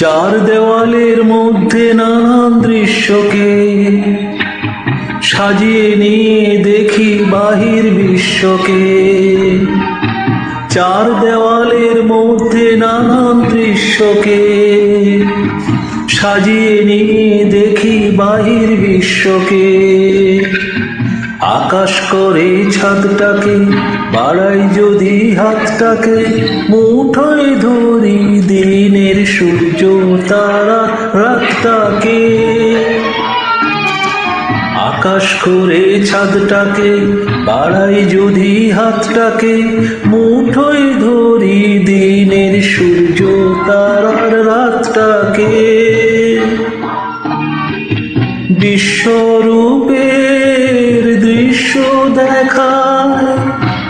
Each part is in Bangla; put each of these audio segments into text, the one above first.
চার দেওয়ালের মধ্যে নানান দৃশ্যকে সাজিয়ে নিয়ে দেখি বাহির বিশ্বকে। চার দেওয়ালের মধ্যে নানান দৃশ্যকে। সাজিয়ে নিয়ে দেখি বাহির বিশ্বকে। আকাশ করে ছাদটাকে, বাড়াই যদি হাতটাকে, মুঠোয় ধরি দিনের সূর্য, তারা রাতটাকে। আকাশ করে ছাদটাকে, বাড়াই যদি হাতটাকে, মুঠোয় ধরি দিনের সূর্য তারার রাতটাকে। বিশ্বরূপের দৃশ্য দেখায়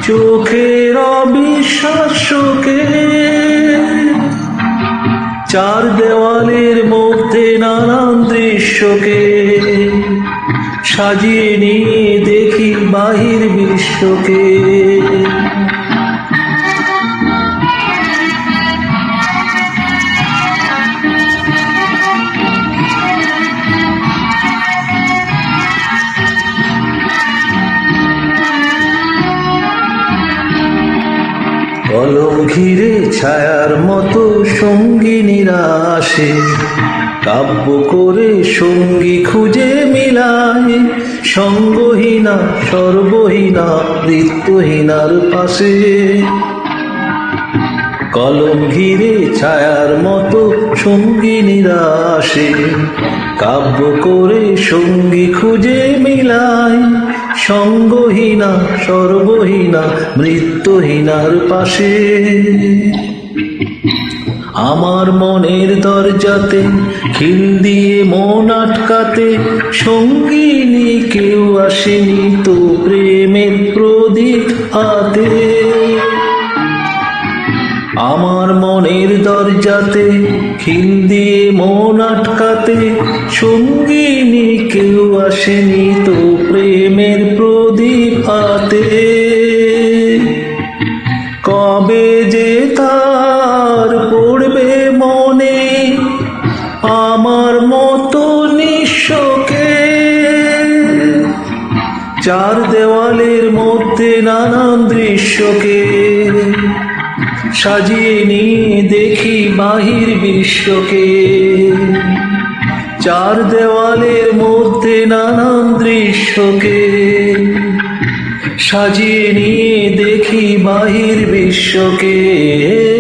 চোখের অবিশ্বাসকে চার দেওয়ালের মধ্যে নানান দৃশ্যকে সাজিয়ে নিয়ে দেখি বাহির বিশ্বকে। কলম ঘিরে ছায়ার মতো সঙ্গিনীরা আসে কাব্য করে সঙ্গী খুঁজে মিলায়, সঙ্গহীনা, সর্বহীনা বৃত্তহীনার পাশে। কলম ঘিরে ছায়ার মতো সঙ্গিনীরা আসে কাব্য করে সঙ্গী খুঁজে মিলায় সঙ্গহীনা সর্বহীনা মৃত্যুহীনার পাশে। আমার মনের দরজাতে খিল দিয়ে মন আটকাতে সঙ্গিনী কেউ আসেনি তো প্রেমের প্রদীপ হাতে। আমার মনের দরজাতে খিল দিয়ে মন আটকাতে, সঙ্গিনী কেউ আসেনি তো প্রেমের প্রদীপ হাতে। কবে যে তার পড়বে মনে, আমার মতো নিঃস্বকে চার দেওয়ালের মধ্যে নানান দৃশ্যকে সাজিয়ে নিয়ে দেখি বাহির বিশ্বকে। চার দেওয়ালের মধ্যে নানান দৃশ্যকে। সাজিয়ে নিয়ে দেখি বাহির বিশ্বকে।